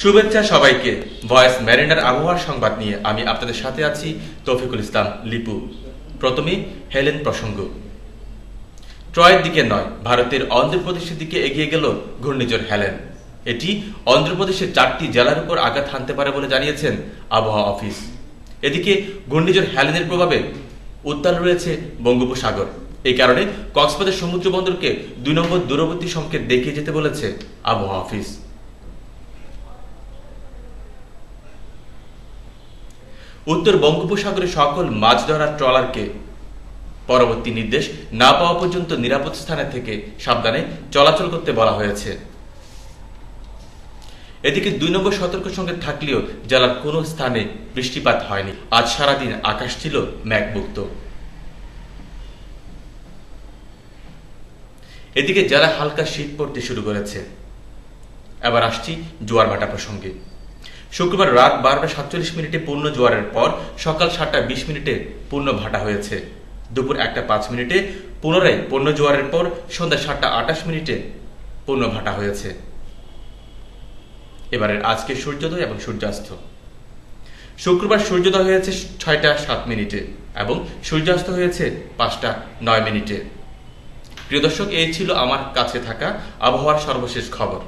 শুভেচ্ছা সবাইকে। Voice mariner আবহাওয়ার সংবাদ নিয়ে আমি আপনাদের সাথে আছি তৌফিকুল ইসলাম, লিপু। প্রথমে হেলেন প্রসঙ্গ। ট্রয়ের দিকে নয়, ভারতের অন্ধ্রপ্রদেশের দিকে এগিয়ে গেল ঘূর্ণিঝড় হেলেন। এটি অন্ধ্রপ্রদেশের চারটি জেলার উপর আঘাত হানতে পারে বলে জানিয়েছেন আবহাওয়া অফিস। এদিকে ঘূর্ণিঝড় হেলেনের প্রভাবে উত্তাল রয়েছে বঙ্গোপসাগর। এই কারণে কক্সবাজার সমুদ্র বন্দরকে দুই নম্বর দূরবর্তী সংকেত দেখিয়ে যেতে বলেছে আবহাওয়া অফিস। উত্তর বঙ্গোপসাগরে সকল মাছ ধরার ট্রলারকে পরবর্তী নির্দেশ না পাওয়া পর্যন্ত নিরাপদ স্থানে থেকে সাবধানে চলাচল করতে বলা হয়েছে। এদিকে দুই নম্বর সতর্ক সঙ্গে থাকলেও জেলার কোনো স্থানে বৃষ্টিপাত হয়নি। আজ সারাদিন আকাশ ছিল ম্যাঘমুক্ত এদিকে জেলা হালকা শীত পড়তে শুরু করেছে। এবার আসছি জোয়ার ভাটা প্রসঙ্গে। শুক্রবার রাত বারোটা সাতচল্লিশ মিনিটে পূর্ণ জোয়ারের পর সকাল সাতটা বিশ মিনিটে পূর্ণ ভাটা হয়েছে। দুপুর একটা পাঁচ মিনিটে পুনরায় পূর্ণ জোয়ারের পর সন্ধ্যা সাতটা আটাশ মিনিটে পূর্ণ ভাটা হয়েছে। এবারের আজকে সূর্যোদয় এবং সূর্যাস্ত। শুক্রবার সূর্যোদয় হয়েছে ছয়টা সাত মিনিটে এবং সূর্যাস্ত হয়েছে পাঁচটা নয় মিনিটে। প্রিয় দর্শক, এই ছিল আমার কাছে থাকা আবহাওয়ার সর্বশেষ খবর।